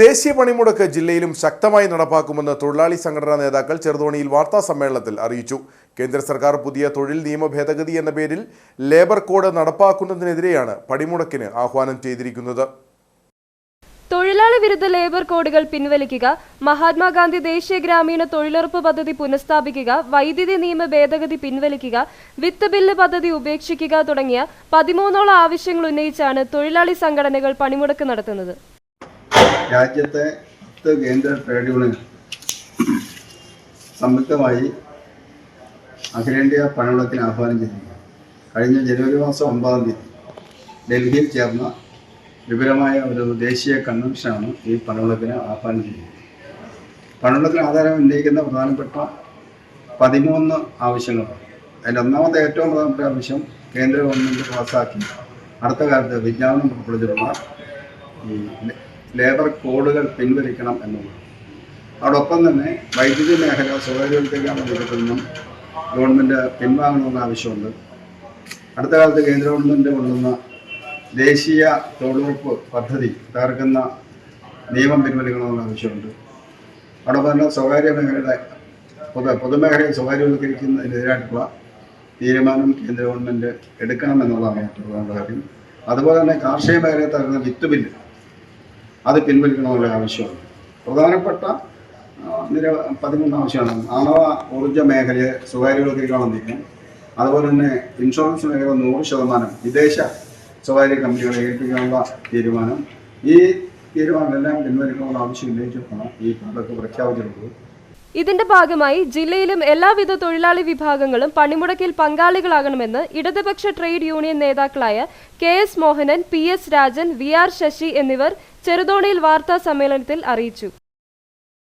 ദേശീയ പണിമുടക്ക് ജില്ലയിലും ശക്തമായി നടപ്പാക്കുമെന്ന് തൊഴിലാളി സംഘടനാ നേതാക്കൾ ചെറുതോണിയിൽ വാർത്താ സമ്മേളനത്തിൽ അറിയിച്ചു. കേന്ദ്ര സർക്കാർ പുതിയ തൊഴിൽ നിയമ ഭേദഗതി എന്ന പേരിൽ ലേബർ കോഡ് നടപ്പാക്കുന്നതിനെതിരെയാണ് പണിമുടക്കിന് ആഹ്വാനം ചെയ്തിരിക്കുന്നത്. തൊഴിലാളി വിരുദ്ധ ലേബർ കോഡുകൾ പിൻവലിക്കുക മഹാത്മാഗാന്ധി ദേശീയ ഗ്രാമീണ തൊഴിലുറപ്പ് പദ്ധതി പുനഃസ്ഥാപിക്കുക വൈദ്യുതി നിയമ ഭേദഗതി പിൻവലിക്കുക വിത്ത് ബില്ല് പദ്ധതി ഉപേക്ഷിക്കുക തുടങ്ങിയ പതിമൂന്നോളം ആവശ്യങ്ങൾ ഉന്നയിച്ചാണ് തൊഴിലാളി സംഘടനകൾ പണിമുടക്ക് നടത്തുന്നത്. രാജ്യത്തെ പത്ത് കേന്ദ്ര ട്രേഡ് യൂണിയൻ സംയുക്തമായി അഖിലേന്ത്യാ പണിമുടക്കിന് ആഹ്വാനം ചെയ്തിരിക്കുന്നു. കഴിഞ്ഞ ജനുവരി മാസം ഒമ്പതാം തീയതി ഡൽഹിയിൽ ചേർന്ന വിപുലമായ ഒരു ദേശീയ കൺവെൻഷനാണ് ഈ പണിമുടക്കിന് ആഹ്വാനം ചെയ്തത് പണിമുടക്കിന് ആധാരം ഉന്നയിക്കുന്ന പ്രധാനപ്പെട്ട പതിമൂന്ന് ആവശ്യങ്ങളാണ്. അതിൽ ഒന്നാമത്തെ ഏറ്റവും പ്രധാനപ്പെട്ട ആവശ്യം കേന്ദ്ര ഗവൺമെന്റ് പാസ്സാക്കി അടുത്ത കാലത്ത് വിജ്ഞാപനം പുറപ്പെടുവിച്ചിട്ടുള്ള ഈ ലേബർ കോഡുകൾ പിൻവലിക്കണം എന്നുള്ളത്. അതോടൊപ്പം തന്നെ വൈദ്യുതി മേഖല സ്വകാര്യവൽക്കരിക്കാനുള്ള നിരക്കിൽ നിന്നും ഗവൺമെന്റ് പിൻവാങ്ങണമെന്ന ആവശ്യമുണ്ട്. അടുത്ത കാലത്ത് കേന്ദ്ര ഗവൺമെന്റ് കൊണ്ടുവന്ന ദേശീയ തൊഴിലുറപ്പ് പദ്ധതി തകർക്കുന്ന നിയമം പിൻവലിക്കണമെന്ന ആവശ്യമുണ്ട്. അതോടൊപ്പം തന്നെ സ്വകാര്യ മേഖലയുടെ പൊതു പൊതുമേഖലയെ സ്വകാര്യവൽക്കരിക്കുന്നതിനെതിരായിട്ടുള്ള തീരുമാനം കേന്ദ്ര ഗവൺമെന്റ് എടുക്കണമെന്നുള്ളതാണ് ഏറ്റവും പ്രധാന കാര്യം. അതുപോലെ തന്നെ കാർഷിക മേഖലയെ തകർന്ന വിത്ത് ബില്ല്. അത് പിൻവലിക്കണമെന്നുള്ള ആവശ്യമാണ്. പ്രധാനപ്പെട്ട നിര പതിമൂന്ന് ആവശ്യമാണ്. ആണവ ഊർജ മേഖലയെ സ്വകാര്യവൽക്കരിക്കണം നീക്കം അതുപോലെ തന്നെ ഇൻഷുറൻസ് മേഖല നൂറ് ശതമാനം വിദേശ സ്വകാര്യ കമ്പനികളെ ഏൽപ്പിക്കാനുള്ള തീരുമാനം. ഈ തീരുമാനമെല്ലാം പിൻവലിക്കണമെന്ന ആവശ്യം ഉന്നയിച്ചിട്ടാണ് ഈ പദ്ധതി പ്രഖ്യാപിച്ചിട്ടുള്ളത്. ഇതിന്റെ ഭാഗമായി ജില്ലയിലും എല്ലാവിധ തൊഴിലാളി വിഭാഗങ്ങളും പണിമുടക്കിൽ പങ്കാളികളാകണമെന്ന് ഇടതുപക്ഷ ട്രേഡ് യൂണിയൻ നേതാക്കളായ K S Mohanan P S Rajan V R Sasi എന്നിവർ ചെറുതോണിയിൽ വാർത്താ സമ്മേളനത്തിൽ അറിയിച്ചു